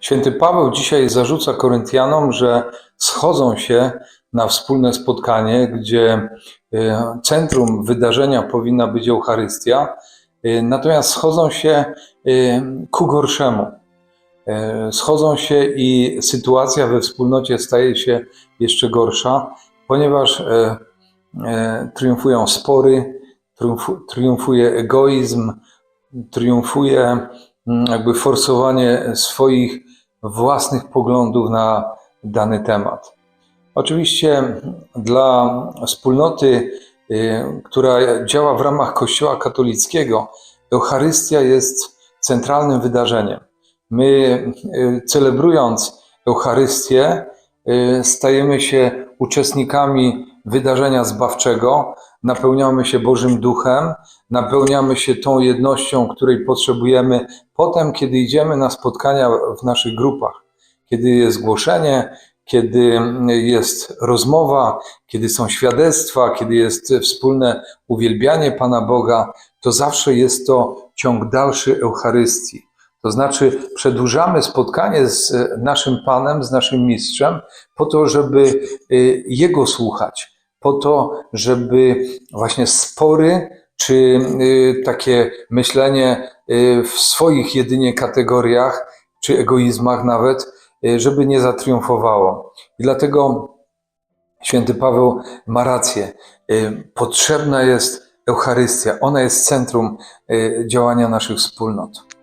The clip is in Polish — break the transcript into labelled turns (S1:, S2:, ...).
S1: Święty Paweł dzisiaj zarzuca Koryntianom, że schodzą się na wspólne spotkanie, gdzie e, centrum wydarzenia powinna być Eucharystia, e, natomiast schodzą się e, ku gorszemu. Schodzą się i sytuacja we wspólnocie staje się jeszcze gorsza, ponieważ triumfują spory, triumfu- triumfuje egoizm, triumfuje jakby forsowanie swoich własnych poglądów na dany temat. Oczywiście dla wspólnoty, y, która działa w ramach Kościoła katolickiego, Eucharystia jest centralnym wydarzeniem. My, y, celebrując Eucharystię, y, stajemy się uczestnikami wydarzenia zbawczego, napełniamy się Bożym Duchem, napełniamy się tą jednością, której potrzebujemy potem, kiedy idziemy na spotkania w naszych grupach, kiedy jest głoszenie, kiedy jest rozmowa, kiedy są świadectwa, kiedy jest wspólne uwielbianie Pana Boga, to zawsze jest to ciąg dalszy Eucharystii. To znaczy, przedłużamy spotkanie z naszym Panem, z naszym Mistrzem, po to, żeby y, Jego słuchać, po to, żeby właśnie spory, czy y, takie myślenie y, w swoich jedynie kategoriach, czy egoizmach nawet, y, żeby nie zatriumfowało. I dlatego święty Paweł ma rację. Potrzebna jest Eucharystia. Ona jest centrum działania naszych wspólnot.